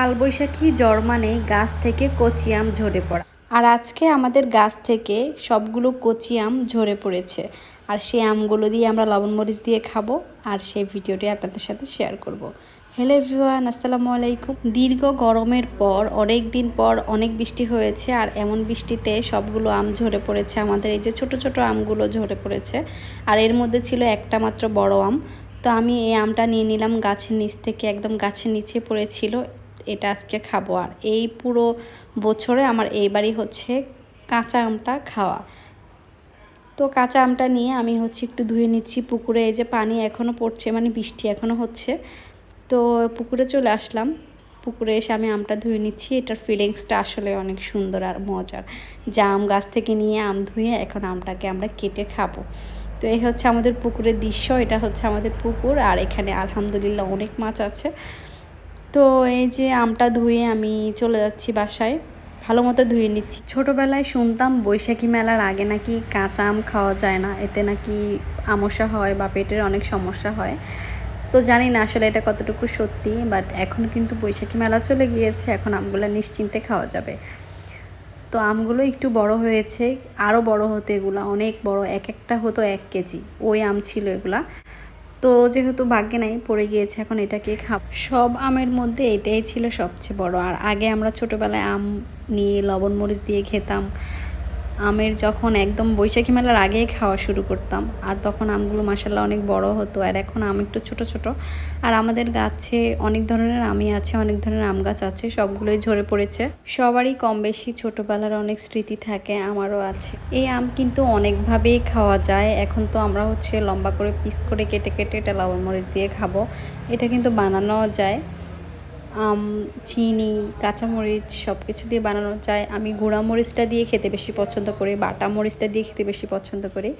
কালবৈশাখী জ্বর মানে গাছ থেকে কচি আম ঝরে পড়া। আর আজকে আমাদের গাছ থেকে সবগুলো কচি আম ঝরে পড়েছে। আর সেই আমগুলো দিয়ে আমরা লবণ মরিচ দিয়ে খাব আর সেই ভিডিওটি আপনাদের সাথে শেয়ার করব। হ্যালো এভরিওয়ান আসসালামু আলাইকুম। দীর্ঘ গরমের পর, অনেক দিন পর অনেক বৃষ্টি হয়েছে আর এমন বৃষ্টিতে সবগুলো আম ঝরে পড়েছে। আমাদের এই যে ছোট ছোট আমগুলো ঝরে পড়েছে আর এর মধ্যে ছিল একটা মাত্র বড় আম। তো আমি এই আমটা নিয়ে নিলাম গাছের নিচ থেকে, একদম গাছের নিচে পড়েছিল। এটা আজকে খাব। আর এই পুরো বছরে আমার এইবারই হচ্ছে কাঁচা আমটা খাওয়া। তো কাঁচা আমটা নিয়ে আমি হচ্ছে একটু ধুয়ে নিচ্ছি পুকুরে। এই যে পানি এখনও পড়ছে মানে বৃষ্টি এখনও হচ্ছে। তো পুকুরে চলে আসলাম। পুকুরে এসে আমি আমটা ধুয়ে নিচ্ছি। এটার ফিলিংসটা আসলে অনেক সুন্দর আর মজার। যা আম গাছ থেকে নিয়ে আম ধুয়ে এখন আমটাকে আমরা কেটে খাব। তো এই হচ্ছে আমাদের পুকুরের দৃশ্য, এটা হচ্ছে আমাদের পুকুর। আর এখানে আলহামদুলিল্লাহ অনেক মাছ আছে। তো এই যে আমটা ধুয়ে আমি চলে যাচ্ছি বাসায়। ভালো মতো ধুয়ে নিচ্ছি। ছোটোবেলায় শুনতাম বৈশাখী মেলার আগে নাকি কাঁচা আম খাওয়া যায় না, এতে নাকি আমসা হয় বা পেটের অনেক সমস্যা হয়। তো জানি না আসলে এটা কতটুকু সত্যি বাট এখন কিন্তু বৈশাখী মেলা চলে গিয়েছে, এখন আমগুলো নিশ্চিন্তে খাওয়া যাবে। তো আমগুলো একটু বড় হয়েছে আরও বড় হতো এগুলা, অনেক বড়, এক একটা হতো এক কেজি। ওই আম ছিল এগুলা। তো যেহেতু ভাগ্যে নাই, পড়ে গিয়েছে, এখন এটাকে খাব। সব আমের মধ্যে এটাই ছিল সবচেয়ে বড়। আর আগে আমরা ছোটোবেলায় আম নিয়ে লবণ মরিচ দিয়ে খেতাম। আমের যখন একদম বৈশাখী মেলার আগেই খাওয়া শুরু করতাম। আর তখন আমগুলো মাসাল্লাহ অনেক বড় হতো। আর এখন আম একটু ছোট ছোট। আর আমাদের গাছে অনেক ধরনের আমই আছে, অনেক ধরনের আম গাছ আছে, সবগুলোই ঝরে পড়েছে। সবারই কম বেশি ছোটোবেলার অনেক স্মৃতি থাকে, আমারও আছে। এই আম কিন্তু অনেকভাবেই খাওয়া যায়। এখন তো আমরা হচ্ছে লম্বা করে পিস করে কেটে কেটে এটা মরিচ দিয়ে খাব। এটা কিন্তু বানানোও যায়। আম, চিনি, কাঁচামরিচ সব কিছু দিয়ে বানানো যায়। আমি গুঁড়া মরিচটা দিয়ে খেতে বেশি পছন্দ করি, বাটা মরিচটা দিয়ে খেতে বেশি পছন্দ করি।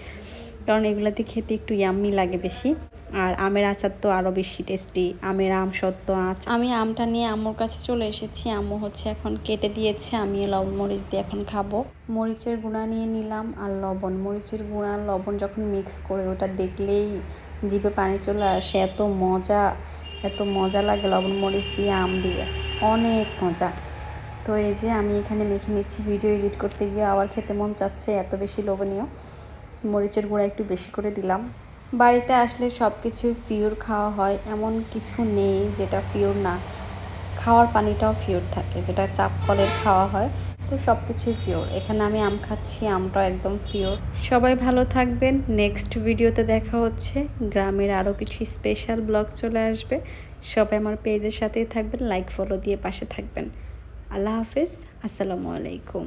কারণ এগুলাতে খেতে একটু ইয়াম্মি লাগে বেশি। আর আমের আচার তো আরও বেশি টেস্টি আমের আম, সত্য আচ। আমি আমটা নিয়ে আম্মুর কাছে চলে এসেছি। আম্মু হচ্ছে এখন কেটে দিয়েছে। আমি লবণ মরিচ দিয়ে এখন খাব। মরিচের গুঁড়া নিয়ে নিলাম আর লবণ। মরিচের গুঁড়া লবণ যখন মিক্স করে, ওটা দেখলেই জিভে পানি চলে আসে। এত মজা। এত মজা লাগে লবণ মরিচ দিয়ে, আম দিয়ে। অনেক মজা। তো এই যে আমি এখানে মেখে নিচ্ছি ভিডিও এডিট করতে গিয়ে, আবার খেতে মন চাচ্ছে, এত বেশি লোভনীয়। মরিচের গুঁড়া একটু বেশি করে দিলাম। বাড়িতে আসলে সব কিছু ফিওর খাওয়া হয়, এমন কিছু নেই যেটা ফিওর না। খাওয়ার পানিটাও ফিওর থাকে, যেটা চাপ কলের খাওয়া হয়। তো সব কিছুই পিওর এখানে আমি আম খাচ্ছি, আমটাও একদম পিওর সবাই ভালো থাকবেন। নেক্সট ভিডিওতে দেখা হচ্ছে। গ্রামের আরও কিছু স্পেশাল ব্লগ চলে আসবে। সবাই আমার পেজের সাথেই থাকবেন লাইক ফলো দিয়ে পাশে থাকবেন। আল্লাহ হাফিজ, আসসালামু আলাইকুম।